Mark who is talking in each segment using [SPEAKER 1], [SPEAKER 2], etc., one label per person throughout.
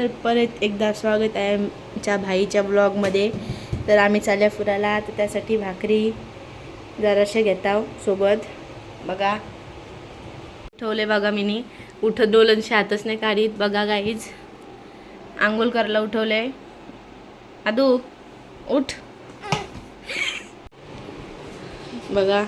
[SPEAKER 1] तर परत एकदा स्वागत आहे आमच्या भाईच्या ब्लॉगमध्ये तर आम्ही चालल्या फुराला तर त्यासाठी भाकरी जराशे घेत हो, सोबत. बघा. ठेवले बघा मीनी. उठत डोलनशी हातच नाही काढीत. बघा गाईज आंघोळ करायला उठवले. आदू उठ. बघा.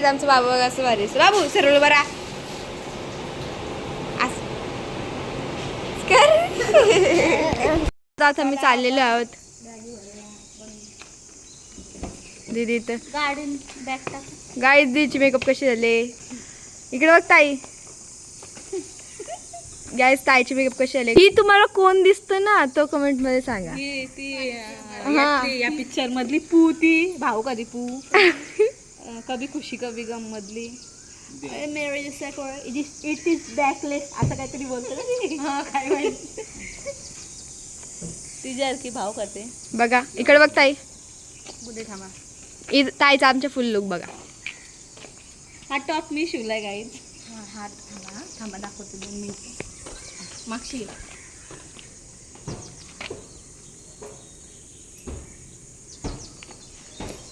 [SPEAKER 2] काय आमचं बाबा असं भारी असं. बाबू सरळ बरा. आता मी चाललेलो आहोत. दीदी तर
[SPEAKER 3] गार्डन बॅग टाक.
[SPEAKER 2] गाई दीदीची मेकअप कशी झाले? इकडे बघ ताई. गाईस ताईची मेकअप कशी झाली? ही तुम्हाला कोण दिसतं ना तो कमेंटमध्ये सांगा.
[SPEAKER 1] ती ती
[SPEAKER 2] हा.
[SPEAKER 1] या पिक्चर मधली पू ती. भाऊ कधी पू? अं, कभी खुशी कभी गम मधली. इट इज बॅकलेस असं काहीतरी बोलतो ना. ती. काय माहिती. तिच्यासारखी भाव करते.
[SPEAKER 2] बघा इकडे बघ ताई.
[SPEAKER 1] कुठे थांबा.
[SPEAKER 2] इ- ताईचा आमच्या फुल लुक बघा.
[SPEAKER 1] हा टॉप मी शिवलाय गाईज हा थांबा. थांबा दाखवते दोन मिनिट. मागशी.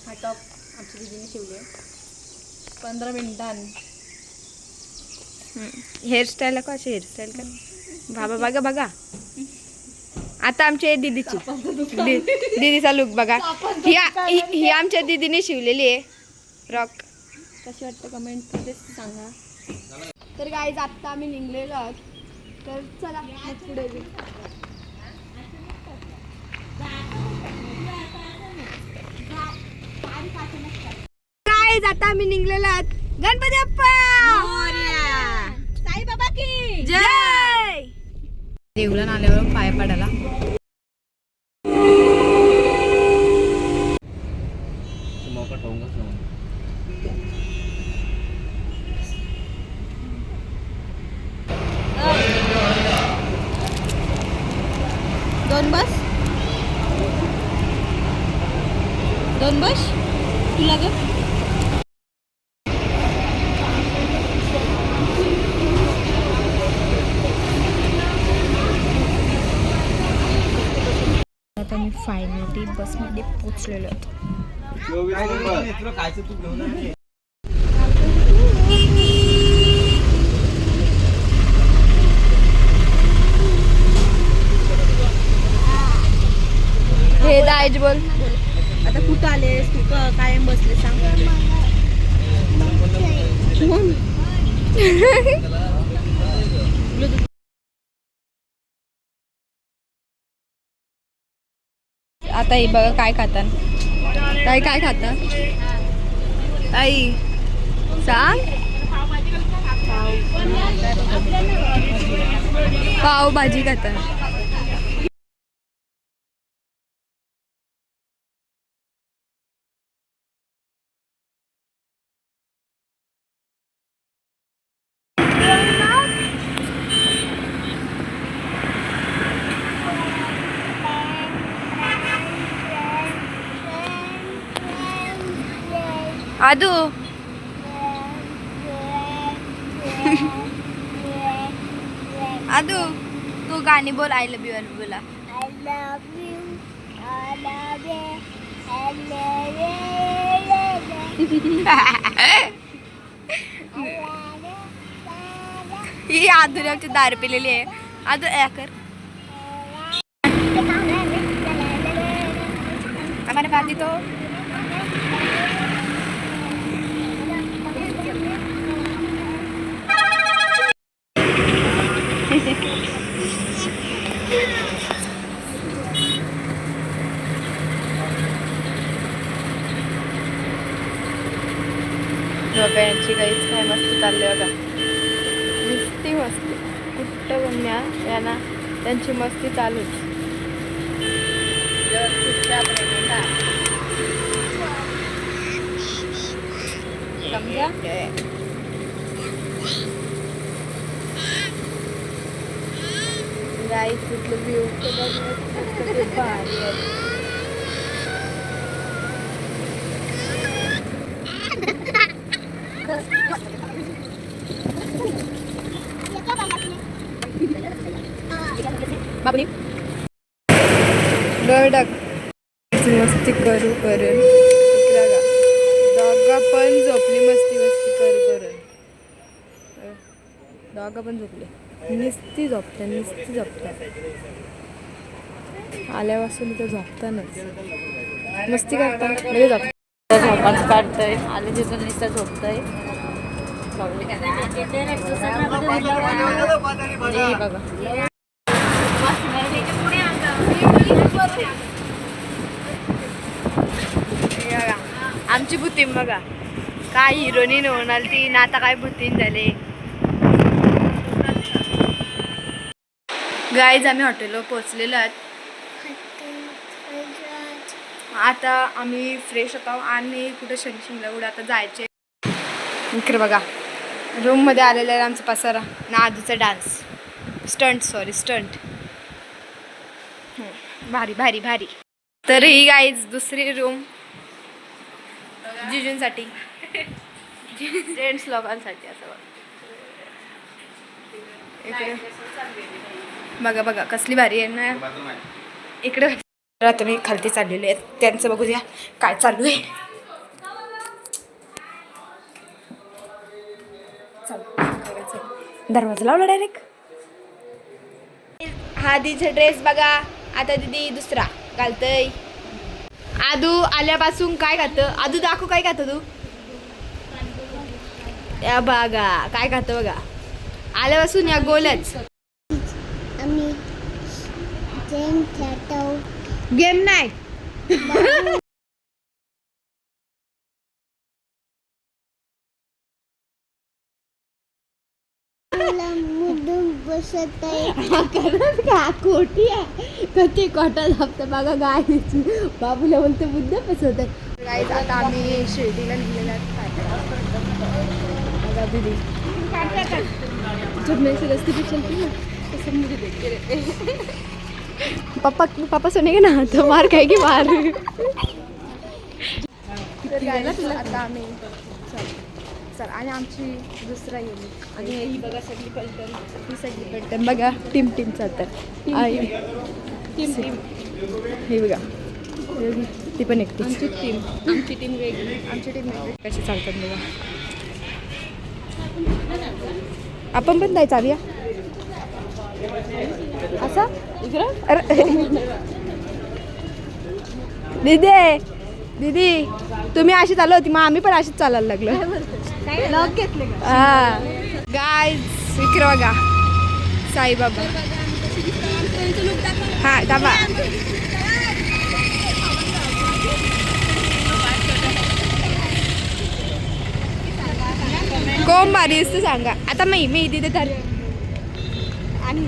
[SPEAKER 1] हा टॉप आमच्या दिदीने शिवले पंधरा मिनिटांनी
[SPEAKER 2] हेअरस्टाईल का अशी हेअरस्टाईल का बाबा बघा बघा. आता आमच्या दीदीची. दीदीचा लुक बघा. ही ही आमच्या दीदीने शिवलेली आहे. रॉक कशी वाटतं कमेंटमध्ये सांगा. तर गाईज आत्ता आम्ही निघलेलो आहोत. तर चला पुढे गाईज आता आम्ही निघलेलो गणपती बाप्पा!
[SPEAKER 1] साई बाबा की!
[SPEAKER 2] जय! देवळण आल्यावर पाय पडायला
[SPEAKER 4] मौका ठेवूंगाच ना
[SPEAKER 1] दोन बस दोन बस तुला ग
[SPEAKER 2] आता मी फायनली बसमध्ये पोचलेलो होतो हे दायज बोल
[SPEAKER 1] आता कुठं आलेस तू क- कायम बसले सांग.
[SPEAKER 2] आता हे बघा काय खाता ताई काय खाता ताई सांग. पाव भाजी खाता आदू आदू तू गाणी बोल आय लव्ह यू बोला
[SPEAKER 3] I love you. I love you.
[SPEAKER 2] ही आदूने दार पिलेली आहे आदू या कर हमारे पाहती तो डोक्यांची काहीच काय मस्त चालले बघा. मस्ती. मस्ती कुट्ट बन्या यांना त्यांची मस्ती चालूच. समजा? गाईस तिथलं व्ह्यू भारी आहे. डोळडक मस्ती करू करून इकडं बघा. दोघं पण झोपली मस्ती मस्ती करू करून दोघं पण झोपले. नुसती झोपते नुसती झोपते. आल्यापासून तर झोपतानाच. मस्ती करता म्हणजे झोपत
[SPEAKER 1] झोपाच काढतंय. आले तिथून नुसतं झोपतंय. बघा.
[SPEAKER 2] आमची भूतीन बघा. काय हिरोईन होणार ती ना आता काय भूतीन झाले. गाईज आम्ही हॉटेलवर पोहोचलेलो आहोत. आता आम्ही फ्रेश होतो आणि कुठे शनी शिंगला कुठे आता जायचे इकडे बघा. रूममध्ये आलेला आहे आमचा पसारा ना आधीचा डान्स स्टंट सॉरी स्टंट भारी भारी भारी. तर ही गाईज दुसरी रूम जिजूंसाठी. जेंट्स लोकांसाठी असं. इकडे. बघा बघा कसली भारी आहे ना. इकडे आता मी खालती चाललेले आहेत. त्यांचं बघू द्या काय चालू आहे. दरवाजा लावला डायरेक्ट हा दीचा ड्रेस बघा. आता दीदी दुसरा. घालतय. आदू आल्यापासून काय खातं? आदू दाखव काय खातं तू? या बघा काय खातं बघा. आल्यापासून या गोल्याच
[SPEAKER 3] आम्ही गेम खेळतो.
[SPEAKER 2] गेम नाही.
[SPEAKER 3] आहे.
[SPEAKER 1] का खोटी आहे? कधी कोटा धापत बघा गायची. बाबूला बोलते बुद्ध बसवत. आहे
[SPEAKER 2] गाईज आता आम्ही शिर्डीला निघलेला बघा दीदी.
[SPEAKER 1] सब मुझे देखते रहते हैं
[SPEAKER 2] पापा सुनेगे ना? तो मार खाएगी मार। तर आता आम्ही चल आणि आमची दुसरा युनिट
[SPEAKER 1] आणि ही बघा सगळी पलटण.
[SPEAKER 2] ही सगळी पडतं बघा टीम टीम चालतात आई.
[SPEAKER 1] टीम. टीम
[SPEAKER 2] हे बघा. ती पण एकटीच.
[SPEAKER 1] आमची टीम आमची टीम वेगळी.
[SPEAKER 2] आमची टीम कशी चालतात बघा. आपण पण जायचं आर्या असा?
[SPEAKER 1] इकडं?
[SPEAKER 2] अरे. दीदी तुम्ही अशी चालू होती मग आम्ही पण अशीच चालायला लागलो. हा. गाय इकडे बघा. साईबाबा. हा दाबा कोण भारी असतं सांगा. आता मी मी तिथे तर
[SPEAKER 1] आणि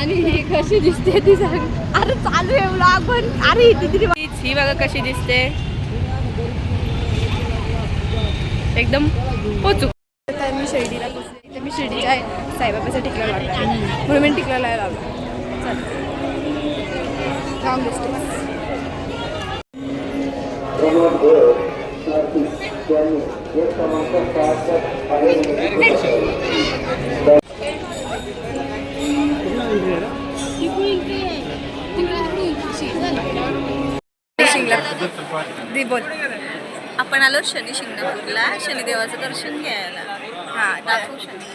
[SPEAKER 1] आणि ही कशी दिसते ती सांग.
[SPEAKER 2] अरे चालू आहे vlog पण अरे ही तिथे ही बघा कशी दिसते. एकदम पोचू. आता मी शिर्डीला पोचले. तर मी शिर्डीच्या साईबाबाचा टिकला लावला म्हणून मी टिकला लावला चल लॉंग डिस्टन्स
[SPEAKER 1] आपण आलो शनी शिंगणापूरला. शनिदेवाचं दर्शन घ्यायला.
[SPEAKER 2] हा
[SPEAKER 1] दाखवू शनी.